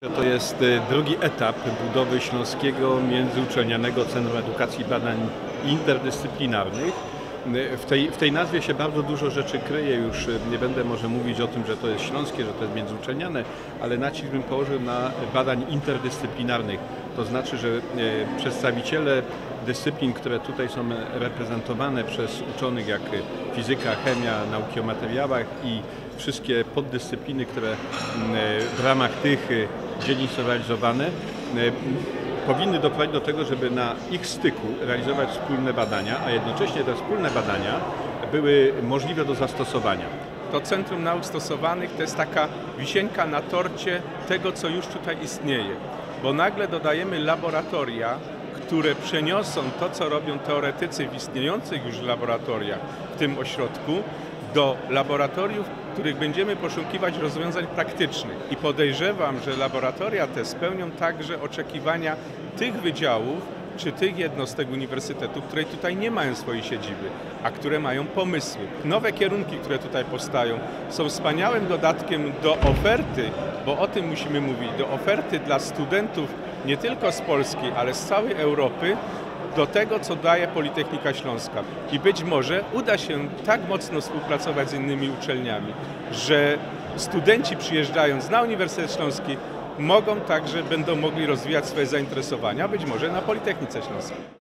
To jest y, drugi etap budowy Śląskiego Międzyuczelnianego Centrum Edukacji i Badań Interdyscyplinarnych. Y, W tej, w tej nazwie się bardzo dużo rzeczy kryje, już y, nie będę może mówić o tym, że to jest śląskie, że to jest międzyuczelniane, ale nacisk bym położył na badań interdyscyplinarnych. To znaczy, że przedstawiciele dyscyplin, które tutaj są reprezentowane przez uczonych jak fizyka, chemia, nauki o materiałach i wszystkie poddyscypliny, które mm, w ramach tych są realizowane, y, powinny doprowadzić do tego, żeby na ich styku realizować wspólne badania, a jednocześnie te wspólne badania były możliwe do zastosowania. To Centrum Nauk Stosowanych to jest taka wisienka na torcie tego, co już tutaj istnieje, bo nagle dodajemy laboratoria, które przeniosą to, co robią teoretycy w istniejących już laboratoriach w tym ośrodku, do laboratoriów, w których będziemy poszukiwać rozwiązań praktycznych. I podejrzewam, że laboratoria te spełnią także oczekiwania tych wydziałów, czy tych jednostek uniwersytetu, które tutaj nie mają swojej siedziby, a które mają pomysły. Nowe kierunki, które tutaj powstają, są wspaniałym dodatkiem do oferty, bo o tym musimy mówić, do oferty dla studentów nie tylko z Polski, ale z całej Europy, do tego, co daje Politechnika Śląska. I być może uda się tak mocno współpracować z innymi uczelniami, że studenci przyjeżdżając na Uniwersytet Śląski mogą także, będą mogli rozwijać swoje zainteresowania, być może na Politechnice Śląskiej.